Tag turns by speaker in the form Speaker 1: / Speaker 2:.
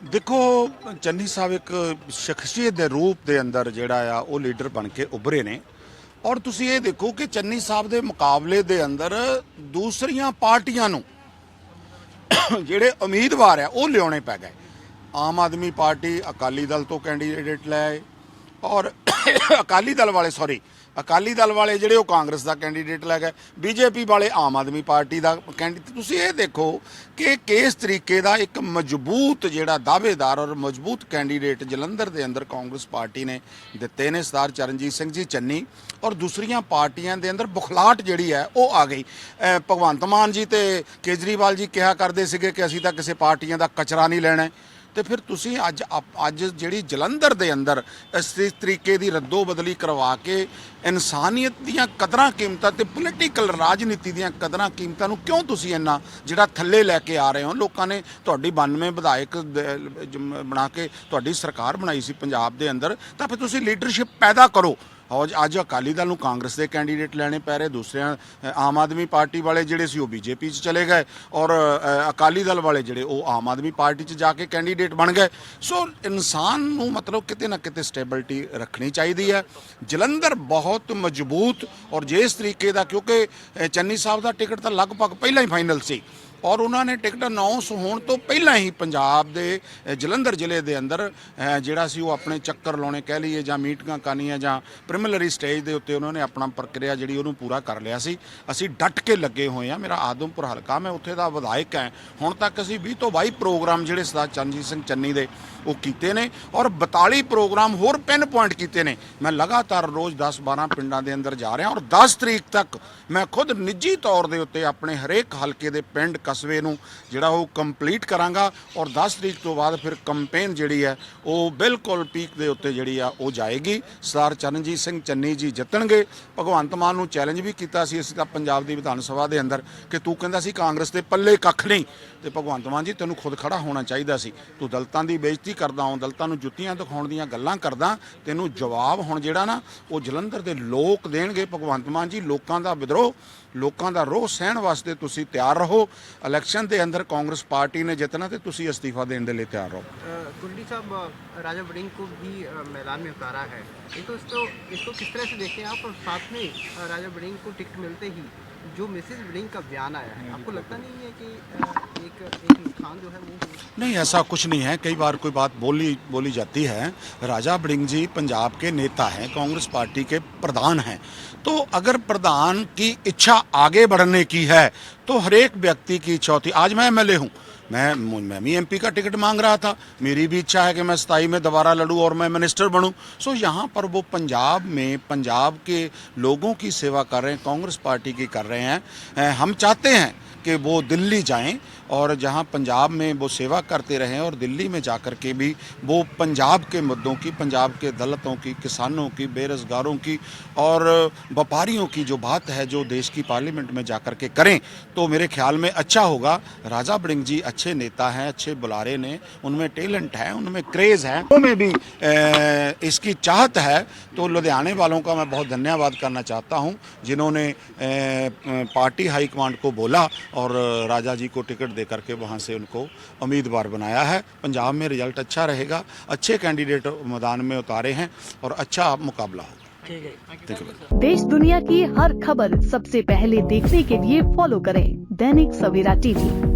Speaker 1: ਦੇਖੋ, ਚੰਨੀ ਸਾਹਿਬ ਇੱਕ ਸ਼ਖਸੀਅਤ ਦੇ ਰੂਪ ਦੇ ਅੰਦਰ ਜਿਹੜਾ ਆ, ਉਹ ਲੀਡਰ ਬਣ ਕੇ ਉੱਭਰੇ ਨੇ। ਔਰ ਤੁਸੀਂ ਇਹ ਦੇਖੋ ਕਿ ਚੰਨੀ ਸਾਹਿਬ ਦੇ ਮੁਕਾਬਲੇ ਦੇ ਅੰਦਰ ਦੂਸਰੀਆਂ ਪਾਰਟੀਆਂ ਨੂੰ ਜਿਹੜੇ ਉਮੀਦਵਾਰ ਆ, ਉਹ ਲਿਆਉਣੇ ਪੈ ਗਏ। ਆਮ ਆਦਮੀ ਪਾਰਟੀ ਅਕਾਲੀ ਦਲ ਤੋਂ ਕੈਂਡੀਡੇਟ ਲੈ ਆਏ। ਔਰ ਅਕਾਲੀ ਦਲ ਵਾਲੇ ਸੌਰੀ ਅਕਾਲੀ ਦਲ ਵਾਲੇ ਜਿਹੜੇ ਉਹ ਕਾਂਗਰਸ ਦਾ ਕੈਂਡੀਡੇਟ ਲੈ ਗਏ, ਬੀਜੇਪੀ ਵਾਲੇ ਆਮ ਆਦਮੀ ਪਾਰਟੀ ਦਾ ਕੈਂਡੀਡੇਟ। ਤੁਸੀਂ ਇਹ ਦੇਖੋ ਕਿ ਕਿਸ ਤਰੀਕੇ ਦਾ ਇੱਕ ਮਜ਼ਬੂਤ ਜਿਹੜਾ ਦਾਅਵੇਦਾਰ ਔਰ ਮਜ਼ਬੂਤ ਕੈਂਡੀਡੇਟ ਜਲੰਧਰ ਦੇ ਅੰਦਰ ਕਾਂਗਰਸ ਪਾਰਟੀ ਨੇ ਦਿੱਤੇ ਨੇ, ਸਰਦਾਰ ਚਰਨਜੀਤ ਸਿੰਘ ਜੀ ਚੰਨੀ ਔਰ ਦੂਸਰੀਆਂ ਪਾਰਟੀਆਂ ਦੇ ਅੰਦਰ ਬੁਖਲਾਟ ਜਿਹੜੀ ਹੈ ਉਹ ਆ ਗਈ। ਭਗਵੰਤ ਮਾਨ ਜੀ ਤੇ ਕੇਜਰੀਵਾਲ ਜੀ ਕਿਹਾ ਕਰਦੇ ਸੀਗੇ ਕਿ ਅਸੀਂ ਤਾਂ ਕਿਸੇ ਪਾਰਟੀਆਂ ਦਾ ਕਚਰਾ ਨਹੀਂ ਲੈਣਾ ਤੇ ਫਿਰ ਤੁਸੀਂ ਅੱਜ ਅਪ- ਅੱਜ ਜਿਹੜੀ ਜਲੰਧਰ ਦੇ ਅੰਦਰ ਇਸ ਤਰੀਕੇ ਦੀ ਰੱਦੋ ਬਦਲੀ ਕਰਵਾ ਕੇ ਇਨਸਾਨੀਅਤ ਦੀਆਂ ਕਦਰਾਂ ਕੀਮਤਾਂ ਤੇ ਪੋਲੀਟੀਕਲ ਰਾਜਨੀਤੀ ਦੀਆਂ ਕਦਰਾਂ ਕੀਮਤਾਂ ਨੂੰ ਕਿਉਂ ਤੁਸੀਂ ਇੰਨਾ ਜਿਹੜਾ ਥੱਲੇ ਲੈ ਕੇ ਆ ਰਹੇ ਹੋ? ਲੋਕਾਂ ਨੇ ਤੁਹਾਡੀ 92 ਵਿਧਾਇਕ ਬਣਾ ਕੇ ਤੁਹਾਡੀ ਸਰਕਾਰ ਬਣਾਈ ਸੀ ਪੰਜਾਬ ਦੇ ਅੰਦਰ, ਤਾਂ ਫਿਰ ਤੁਸੀਂ ਲੀਡਰਸ਼ਿਪ ਪੈਦਾ ਕਰੋ। ਔਰ ਅੱਜ ਅਕਾਲੀ ਦਲ ਨੂੰ ਕਾਂਗਰਸ ਦੇ ਕੈਂਡੀਡੇਟ ਲੈਣੇ ਪੈ ਰਹੇ, ਦੂਸਰਿਆਂ ਆਮ ਆਦਮੀ ਪਾਰਟੀ ਵਾਲੇ ਜਿਹੜੇ ਸੀ ਉਹ ਬੀਜੇਪੀ 'ਚ ਚਲੇ ਗਏ ਔਰ ਅਕਾਲੀ ਦਲ ਵਾਲੇ ਜਿਹੜੇ ਉਹ ਆਮ ਆਦਮੀ ਪਾਰਟੀ 'ਚ ਜਾ ਕੇ ਕੈਂਡੀਡੇਟ ਬਣ ਗਏ। ਸੋ ਇਨਸਾਨ ਨੂੰ ਮਤਲਬ ਕਿਤੇ ਨਾ ਕਿਤੇ ਸਟੇਬਿਲਿਟੀ ਰੱਖਣੀ ਚਾਹੀਦੀ ਹੈ। ਜਲੰਧਰ ਬਹੁਤ ਮਜ਼ਬੂਤ ਔਰ ਜਿਸ ਤਰੀਕੇ ਦਾ ਕਿਉਂਕਿ ਚੰਨੀ ਸਾਹਿਬ ਦਾ ਟਿਕਟ ਤਾਂ ਲਗਭਗ ਪਹਿਲਾਂ ਹੀ ਫਾਈਨਲ ਸੀ। ਔਰ ਉਹਨਾਂ ਨੇ ਟਿਕਟ ਅਨਾਉਂਸ ਹੋਣ ਤੋਂ ਪਹਿਲਾਂ ਹੀ ਪੰਜਾਬ ਦੇ ਜਲੰਧਰ ਜ਼ਿਲ੍ਹੇ ਦੇ ਅੰਦਰ ਜਿਹੜਾ ਸੀ ਉਹ ਆਪਣੇ ਚੱਕਰ ਲਾਉਣੇ ਕਹਿ ਲਈਏ ਜਾਂ ਮੀਟਿੰਗਾਂ ਕਰਨੀਆਂ ਜਾਂ ਪ੍ਰੀਮਿਲਰੀ ਸਟੇਜ ਦੇ ਉੱਤੇ ਉਹਨਾਂ ਨੇ ਆਪਣਾ ਪ੍ਰਕਿਰਿਆ ਜਿਹੜੀ ਉਹਨੂੰ ਪੂਰਾ ਕਰ ਲਿਆ ਸੀ। ਅਸੀਂ ਡਟ ਕੇ ਲੱਗੇ ਹੋਏ ਆ ਮੇਰਾ ਆਦਮਪੁਰ ਹਲਕਾ, ਮੈਂ ਉੱਥੇ ਦਾ ਵਿਧਾਇਕ ਹਾਂ। ਹੁਣ ਤੱਕ ਅਸੀਂ 20 ਤੋਂ 22 ਪ੍ਰੋਗਰਾਮ ਜਿਹੜੇ ਸਰਦਾਰ ਚਰਨਜੀਤ ਸਿੰਘ ਚੰਨੀ ਦੇ, ਉਹ ਕੀਤੇ ਨੇ ਔਰ 42 ਪ੍ਰੋਗਰਾਮ ਹੋਰ ਪਿੰਨ ਪੁਆਇੰਟ ਕੀਤੇ ਨੇ। ਮੈਂ ਲਗਾਤਾਰ ਰੋਜ਼ 10 12 ਪਿੰਡਾਂ ਦੇ ਅੰਦਰ ਜਾ ਰਿਹਾ ਔਰ 10 ਤਰੀਕ ਤੱਕ ਮੈਂ ਖੁਦ ਨਿੱਜੀ ਤੌਰ ਦੇ ਉੱਤੇ ਆਪਣੇ ਹਰੇਕ ਹਲਕੇ ਦੇ ਪਿੰਡ ਕਸਬੇ ਨੂੰ, ਜਿਹੜਾ ਉਹ ਕੰਪਲੀਟ ਕਰਾਂਗਾ ਔਰ 10 ਤਰੀਕ ਤੋਂ ਬਾਅਦ ਫਿਰ ਕੰਪੇਨ ਜਿਹੜੀ ਹੈ, ਉਹ ਬਿਲਕੁਲ ਪੀਕ ਦੇ ਉੱਤੇ ਜਿਹੜੀ ਆ, ਉਹ ਜਾਏਗੀ। ਸਰਦਾਰ ਚਰਨਜੀਤ ਸਿੰਘ ਚੰਨੀ ਜੀ ਜਿੱਤਣਗੇ। ਭਗਵੰਤ ਮਾਨ ਨੂੰ ਚੈਲੰਜ ਵੀ ਕੀਤਾ ਸੀ ਅਸੀਂ ਤਾਂ ਪੰਜਾਬ ਦੀ ਵਿਧਾਨ ਸਭਾ ਦੇ ਅੰਦਰ ਕਿ ਤੂੰ ਕਹਿੰਦਾ ਸੀ ਕਾਂਗਰਸ ਦੇ ਪੱਲੇ ਕੱਖ ਨਹੀਂ। ਤੇ ਭਗਵੰਤ ਮਾਨ ਜੀ, ਤੈਨੂੰ ਖੁਦ ਖੜਾ ਹੋਣਾ ਚਾਹੀਦਾ ਸੀ। ਤੂੰ ਦਲਤਾਂ ਦੀ ਬੇਇੱਜ਼ਤੀ ਕਰਦਾ ਹਾਂ, ਦਲਤਾਂ ਨੂੰ ਜੁੱਤੀਆਂ ਦਿਖਾਉਣ ਦੀਆਂ ਗੱਲਾਂ ਕਰਦਾ, ਤੈਨੂੰ ਜਵਾਬ ਹੁਣ ਜਿਹੜਾ ਨਾ, ਉਹ ਜਲੰਧਰ ਦੇ ਲੋਕ ਦੇਣਗੇ। ਭਗਵੰਤ ਮਾਨ ਜੀ, ਲੋਕਾਂ ਦਾ ਵਿਦਰੋਹ, ਲੋਕਾਂ ਦਾ ਰੋਹ ਸਹਿਣ ਵਾਸਤੇ ਤੁਸੀਂ ਤਿਆਰ ਰਹੋ। ਇਲੈਕਸ਼ਨ ਦੇ ਅੰਦਰ ਕਾਂਗਰਸ ਪਾਰਟੀ ਨੇ ਜਿੱਤਣਾ ਤੇ ਤੁਸੀਂ ਅਸਤੀਫਾ ਦੇਣ ਦੇ ਲਈ ਤਿਆਰ ਰਹੋ
Speaker 2: कुंडली साहब अ, राजा वड़िंग को भी अ, मैदान में उतारा है ये तो इसको इसको किस तरह से देखते हैं आप और साथ में अ, राजा वड़िंग को टिकट मिलते ही जो मिसेज ब्लिंक का बयान आया है, आपको लगता नहीं है कि एक एक नुकसान जो है वो
Speaker 1: नहीं, ऐसा कुछ नहीं है। कई बार कोई बात बोली बोली जाती है। राजा बड़िंग जी पंजाब के नेता हैं, कांग्रेस पार्टी के प्रधान हैं। तो अगर प्रधान की इच्छा आगे बढ़ने की है तो हरेक व्यक्ति की इच्छा होती आज मैं एम एल हूँ मैं मैं भी एमपी का टिकट मांग रहा था। मेरी भी इच्छा है कि मैं सताई में दोबारा लड़ूं और मैं मिनिस्टर बनूं। सो यहाँ पर वो पंजाब में, पंजाब के लोगों की सेवा कर रहे हैं, कांग्रेस पार्टी की कर रहे हैं। हम चाहते हैं कि वो दिल्ली जाएँ और जहाँ पंजाब में वो सेवा करते रहें और दिल्ली में जाकर के भी वो पंजाब के मुद्दों की, पंजाब के दलितों की, किसानों की, बेरोजगारों की और व्यापारियों की जो बात है, जो देश की पार्लियामेंट में जाकर के करें तो मेरे ख्याल में अच्छा होगा। राजा बड़िंग जी अच्छे नेता हैं अच्छे बुलारे ने उनमें टैलेंट है उनमें क्रेज है उनमें भी अ, इसकी चाहत है तो लुधियाने वालों का मैं बहुत धन्यवाद करना चाहता हूँ जिन्होंने पार्टी हाईकमांड को बोला और राजा जी को टिकट दे करके वहाँ से उनको उम्मीदवार बनाया है। पंजाब में रिज़ल्ट अच्छा रहेगा अच्छे कैंडिडेट मैदान में उतारे हैं और अच्छा मुकाबला होगा।
Speaker 3: देश दुनिया की हर खबर सबसे पहले देखने के लिए फॉलो करें Dainik Savera TV.